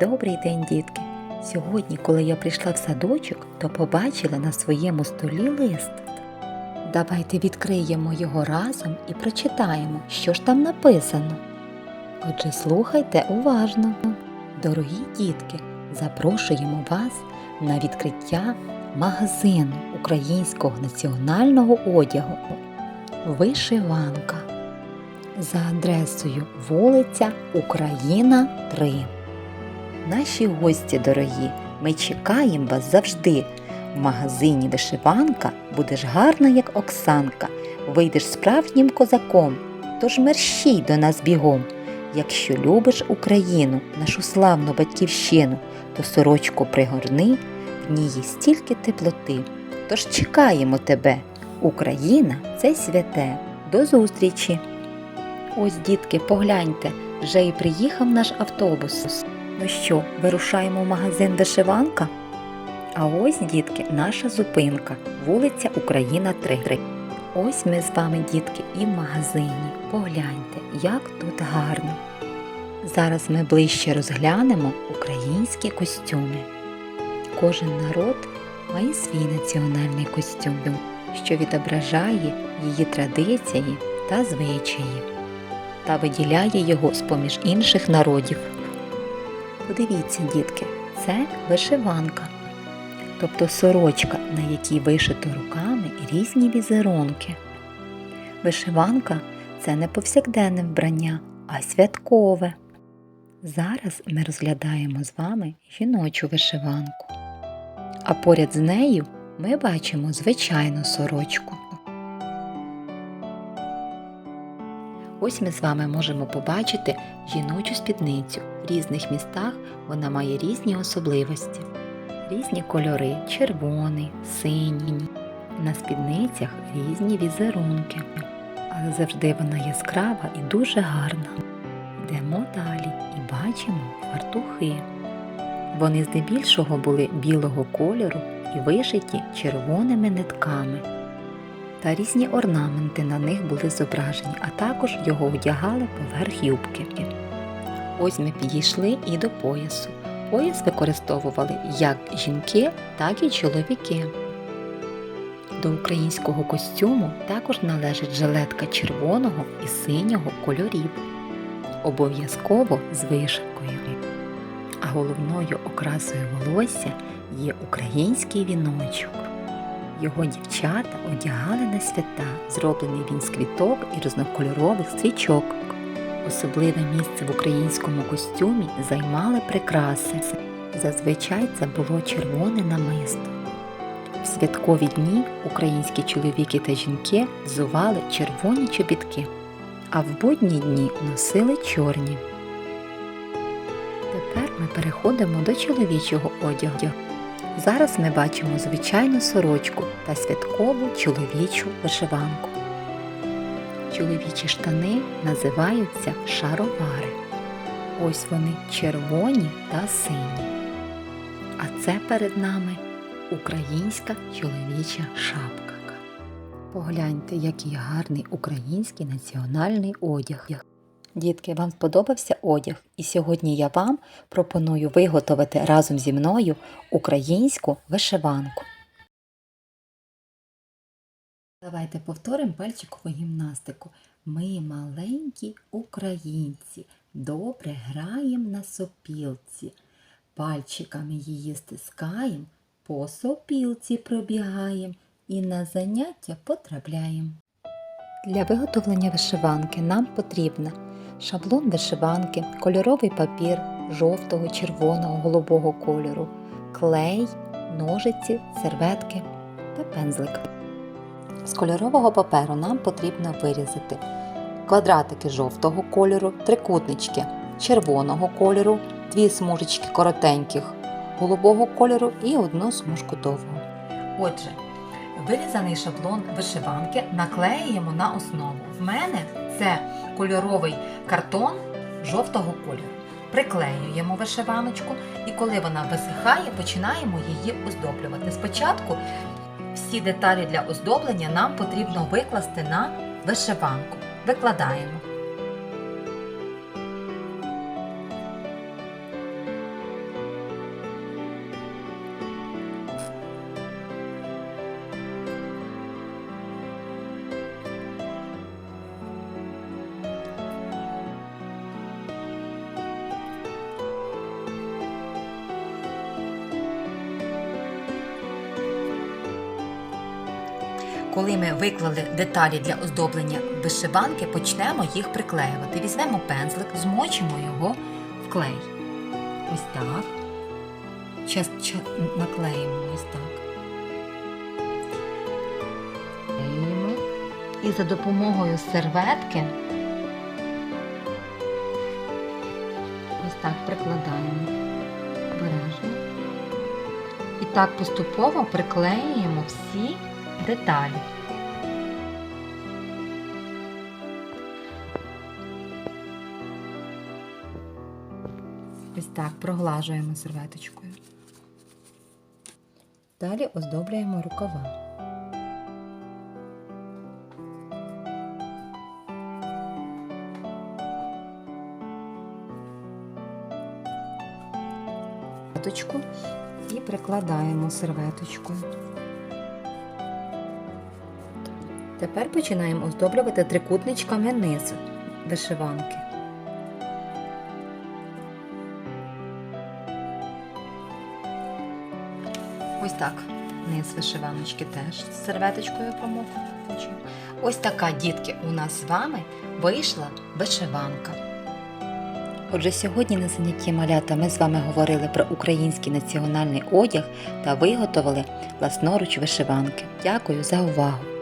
Добрий день, дітки! Сьогодні, коли я прийшла в садочок, то побачила на своєму столі лист. Давайте відкриємо його разом і прочитаємо, що ж там написано. Отже, слухайте уважно. Дорогі дітки, запрошуємо вас на відкриття магазину українського національного одягу Вишиванка за адресою вулиця Україна 3. Наші гості дорогі, ми чекаємо вас завжди. В магазині вишиванка будеш гарна, як Оксанка, вийдеш справжнім козаком. Тож мерщій до нас бігом. Якщо любиш Україну, нашу славну батьківщину, то сорочку пригорни, в ній стільки теплоти. Тож чекаємо тебе. Україна це святе. До зустрічі! Ось, дітки, погляньте, вже і приїхав наш автобус. Ну що, вирушаємо в магазин вишиванка? А ось, дітки, наша зупинка, вулиця Україна 3. Ось ми з вами, дітки, і в магазині. Погляньте, як тут гарно. Зараз ми ближче розглянемо українські костюми. Кожен народ має свій національний костюм, що відображає її традиції та звичаї та виділяє його з-поміж інших народів. Подивіться, дітки, це вишиванка, тобто сорочка, на якій вишито руками різні візерунки. Вишиванка це не повсякденне вбрання, а святкове. Зараз ми розглядаємо з вами жіночу вишиванку, а поряд з нею ми бачимо звичайну сорочку. Ось ми з вами можемо побачити жіночу спідницю. В різних містах вона має різні особливості, різні кольори червоний, синій. На спідницях різні візерунки, але завжди вона яскрава і дуже гарна. Йдемо далі і бачимо фартухи. Вони здебільшого були білого кольору і вишиті червоними нитками та різні орнаменти на них були зображені, а також його одягали поверх юбки. Ось ми підійшли і до поясу. Пояс використовували як жінки, так і чоловіки. До українського костюму також належить жилетка червоного і синього кольорів, обов'язково з вишивкою. А головною окрасою волосся є український віночок. Його дівчата одягали на свята, зроблений він з квіток і різнокольорових свічок. Особливе місце в українському костюмі займали прикраси. Зазвичай це було червоне намисто. В святкові дні українські чоловіки та жінки взували червоні чобітки, а в будні дні носили чорні. Тепер ми переходимо до чоловічого одягу. Зараз ми бачимо звичайну сорочку та святкову чоловічу вишиванку. Чоловічі штани називаються шаровари. Ось вони червоні та сині. А це перед нами українська чоловіча шапка. Погляньте, який гарний український національний одяг. Дітки, вам сподобався одяг, і сьогодні я вам пропоную виготовити разом зі мною українську вишиванку. Давайте повторимо пальчикову гімнастику. Ми маленькі українці, добре граємо на сопілці, пальчиками її стискаємо, по сопілці пробігаємо і на заняття потрапляємо. Для виготовлення вишиванки нам потрібна шаблон вишиванки, кольоровий папір жовтого, червоного, голубого кольору, клей, ножиці, серветки та пензлик. З кольорового паперу нам потрібно вирізати квадратики жовтого кольору, трикутнички червоного кольору, дві смужечки коротеньких голубого кольору і одну смужку довгу. Отже, вирізаний шаблон вишиванки наклеюємо на основу. В мене це кольоровий картон жовтого кольору. Приклеюємо вишиваночку і коли вона висихає, починаємо її оздоблювати. Спочатку всі деталі для оздоблення нам потрібно викласти на вишиванку. Викладаємо. Коли ми виклали деталі для оздоблення вишиванки, почнемо їх приклеювати. Візьмемо пензлик, змочимо його в клей. Ось так. Час, наклеїмо ось так. І за допомогою серветки ось так прикладаємо обережно. І так поступово приклеюємо всі деталі. Ось так проглажуємо серветочкою. Далі оздоблюємо рукава. І прикладаємо серветочкою. Тепер починаємо оздоблювати трикутничками низ вишиванки. Ось так. Низ вишиваночки теж з серветочкою промокуємо. Ось така, дітки, у нас з вами вийшла вишиванка. Отже, сьогодні на занятті малята ми з вами говорили про український національний одяг та виготовили власноруч вишиванки. Дякую за увагу!